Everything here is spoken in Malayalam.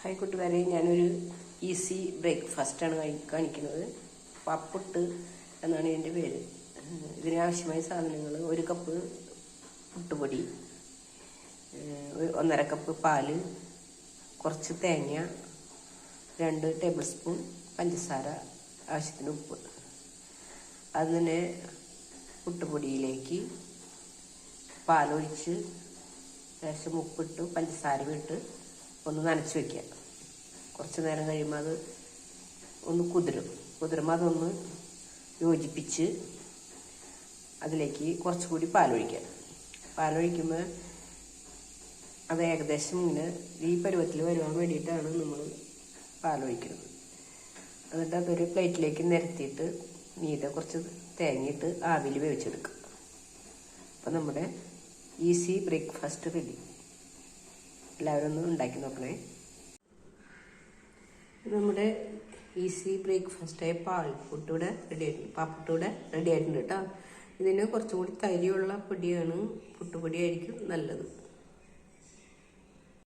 ഹായ് കൂട്ടുകാരെ ഞാനൊരു ഈസി ബ്രേക്ക്ഫാസ്റ്റാണ് കാണിക്കുന്നത്. പപ്പുട്ട് എന്നാണ് എന്റെ പേര്. ഇതിനാവശ്യമായ സാധനങ്ങൾ ഒരു കപ്പ് പുട്ടുപൊടി ഒന്നര കപ്പ് പാൽ കുറച്ച് തേങ്ങ രണ്ട് ടേബിൾ സ്പൂൺ പഞ്ചസാര ആവശ്യത്തിന് ഉപ്പ്. അതിനെ പുട്ടുപൊടിയിലേക്ക് പാലൊഴിച്ച് ലേശം ഉപ്പിട്ട് പഞ്ചസാര ഇട്ട് ഒന്ന് നനച്ച് വെക്കുക. കുറച്ച് നേരം കഴിയുമ്പോൾ അത് ഒന്ന് കുതിരും. കുതിരുമ്പോൾ അതൊന്ന് യോജിപ്പിച്ച് അതിലേക്ക് കുറച്ചുകൂടി പാലൊഴിക്കുക. പാലൊഴിക്കുമ്പോൾ അത് ഏകദേശം ഇങ്ങനെ ഈ പരുവത്തിൽ വരുവാൻ വേണ്ടിയിട്ടാണ് നമ്മൾ പാലൊഴിക്കുന്നത്. എന്നിട്ട് അതൊരു പ്ലേറ്റിലേക്ക് നിരത്തിയിട്ട് മീതെ കുറച്ച് തേങ്ങയിട്ട് ആവിയിൽ വേവിച്ചെടുക്കുക. അപ്പം നമ്മുടെ ഈസി ബ്രേക്ക്ഫാസ്റ്റ് റെഡി. എല്ലാവരും ഒന്ന് ഉണ്ടാക്കി നോക്കണേ. നമ്മുടെ ഈസി ബ്രേക്ക്ഫാസ്റ്റായ പാൽപ്പുട്ടൂടെ റെഡി ആയിട്ടുണ്ട്. പാപ്പുട്ടൂടെ റെഡി ആയിട്ടുണ്ട് കേട്ടോ. ഇതിന് കുറച്ചും കൂടി തരിയുള്ള പൊടിയാണ്. പുട്ടുപൊടിയായിരിക്കും നല്ലത്.